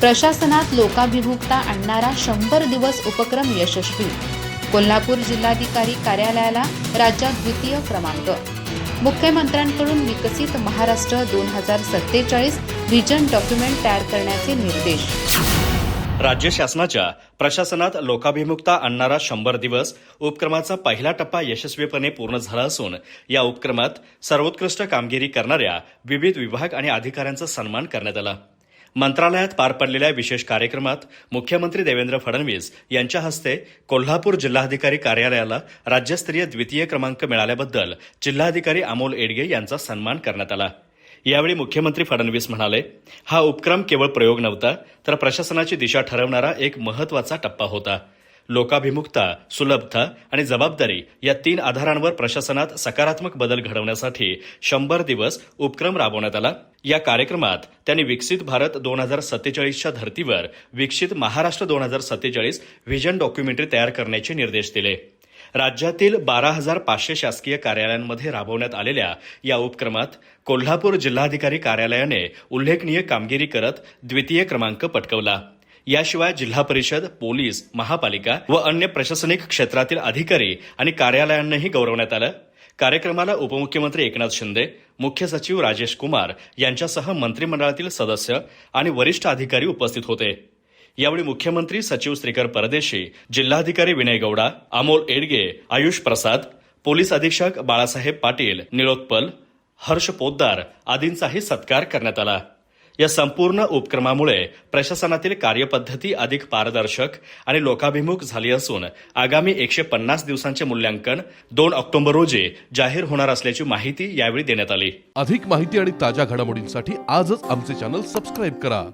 प्रशासनात लोकाभिमुखता आणणारा शंभर दिवस उपक्रम यशस्वी. कोल्हापूर जिल्हाधिकारी कार्यालयाला राज्यात द्वितीय क्रमांक. मुख्यमंत्र्यांकडून विकसित महाराष्ट्र दोन हजार सत्तेचाळीस व्हिजन डॉक्युमेंट तयार करण्याचे निर्देश. राज्य शासनाच्या प्रशासनात लोकाभिमुखता आणणारा शंभर दिवस उपक्रमाचा पहिला टप्पा यशस्वीपणे पूर्ण झाला असून या उपक्रमात सर्वोत्कृष्ट कामगिरी करणाऱ्या विविध विभाग आणि अधिकाऱ्यांचा सन्मान करण्यात आला. मंत्रालयात पार पडलेल्या विशेष कार्यक्रमात मुख्यमंत्री देवेंद्र फडणवीस यांच्या हस्ते कोल्हापूर जिल्हाधिकारी कार्यालयाला राज्यस्तरीय द्वितीय क्रमांक मिळाल्याबद्दल जिल्हाधिकारी अमोल एडगे यांचा सन्मान करण्यात आला. यावेळी मुख्यमंत्री फडणवीस म्हणाले हा उपक्रम केवळ प्रयोग नव्हता तर प्रशासनाची दिशा ठरवणारा एक महत्त्वाचा टप्पा होता. लोकाभिमुखता सुलभता आणि जबाबदारी या तीन आधारांवर प्रशासनात सकारात्मक बदल घडवण्यासाठी शंभर दिवस उपक्रम राबवण्यात आला. या कार्यक्रमात त्यांनी विकसित भारत दोन हजार सत्तेचाळीसच्या धर्तीवर विकसित महाराष्ट्र दोन हजार सत्तेचाळीस व्हिजन डॉक्युमेंटरी तयार करण्याचे निर्देश दिले. राज्यातील बारा हजार पाचशे शासकीय कार्यालयांमध्ये राबवण्यात आलेल्या या उपक्रमात कोल्हापूर जिल्हाधिकारी कार्यालयाने उल्लेखनीय कामगिरी करत द्वितीय क्रमांक पटकवला. याशिवाय जिल्हा परिषद पोलीस महापालिका व अन्य प्रशासनिक क्षेत्रातील अधिकारी आणि कार्यालयांनाही गौरवण्यात आलं. कार्यक्रमाला उपमुख्यमंत्री एकनाथ शिंदे मुख्य सचिव राजेश कुमार यांच्यासह मंत्रिमंडळातील सदस्य आणि वरिष्ठ अधिकारी उपस्थित होते. यावेळी मुख्यमंत्री सचिव श्रीकर परदेशी जिल्हाधिकारी विनय गौडा अमोल एडगे आयुष प्रसाद पोलीस अधीक्षक बाळासाहेब पाटील निळोत्पल हर्ष पोद्दार आदींचाही सत्कार करण्यात आला. या संपूर्ण उपक्रमामुळे प्रशासनातील कार्यपद्धती अधिक पारदर्शक आणि लोकाभिमुख झाली असून आगामी एकशे पन्नास दिवसांचे मूल्यांकन दोन ऑक्टोबर रोजी जाहीर होणार असल्याची माहिती यावेळी देण्यात आली. अधिक माहिती आणि ताज्या घडामोडींसाठी आजच आमचे चॅनल सबस्क्राईब करा.